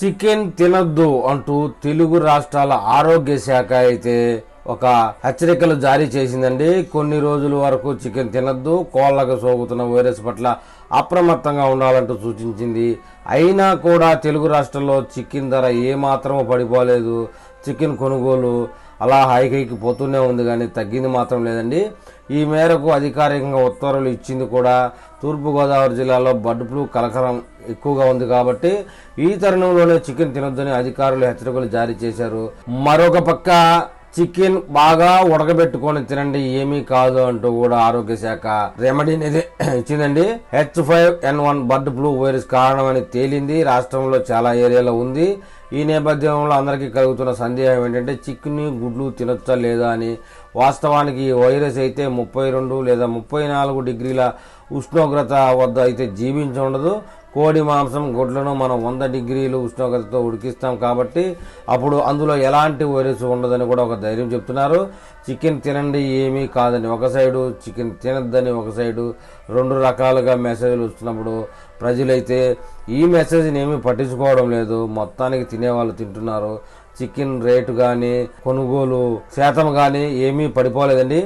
Chicken తినద్దు అంటూ తెలుగు రాష్ట్రాల ఆరోగ్య శాఖ అయితే ఒక హెచ్చరికలు జారీ చేసిందండి. కొన్ని రోజుల వరకు చికెన్ తినద్దు కోళ్ళకు సోకుతున్న వైరస్ పట్ల అప్రమత్తంగా ఉండాలంటూ సూచించింది. అయినా కూడా తెలుగు రాష్ట్రంలో చికెన్ ధర ఏమాత్రమూ పడిపోలేదు. చికెన్ కొనుగోలు అలా హైకైకి పోతూనే ఉంది కానీ తగ్గింది మాత్రం లేదండి. ఈ మేరకు అధికారికంగా ఉత్తర్వులు ఇచ్చింది కూడా తూర్పుగోదావరి జిల్లాలో బర్డ్ ఫ్లూ కలకలం ఎక్కువగా ఉంది కాబట్టి ఈ తరుణంలోనే చికెన్ తినొద్దని అధికారులు హెచ్చరికలు జారీ చేశారు. మరొక పక్క చికెన్ బాగా ఉడకబెట్టుకొని తినండి. ఏమీ కాదు అంటూ కూడా ఆరోగ్య శాఖ రెమెడీ అనేది ఇచ్చిందండి. H five N one bird flu virus కారణమని తేలింది. రాష్ట్రంలో చాలా ఏరియాలో ఉంది. ఈ నేపథ్యంలో అందరికీ కలుగుతున్న సందేహం ఏంటంటే చికెన్ గుడ్లు తినొచ్చా లేదా అని. వాస్తవానికి ఈ వైరస్ అయితే ముప్పై రెండు లేదా ముప్పై నాలుగు డిగ్రీల ఉష్ణోగ్రత వద్ద అయితే జీవించి ఉండదు. కోడి మాంసం గుడ్లను మనం వంద డిగ్రీలు ఉష్ణోగ్రతతో ఉడికిస్తాం కాబట్టి అప్పుడు అందులో ఎలాంటి వైరస్ ఉండదని కూడా ఒక ధైర్యం చెప్తున్నారు. చికెన్ తినండి ఏమీ కాదని ఒక సైడు చికెన్ తినద్దని ఒక సైడు రెండు రకాలుగా మెసేజ్లు వస్తున్నప్పుడు ప్రజలైతే ఈ మెసేజ్ని ఏమీ పట్టించుకోవడం లేదు. మొత్తానికి తినేవాళ్ళు తింటున్నారు. చికెన్ రేటు కానీ కొనుగోలు శాతం కానీ ఏమీ పడిపోలేదండి.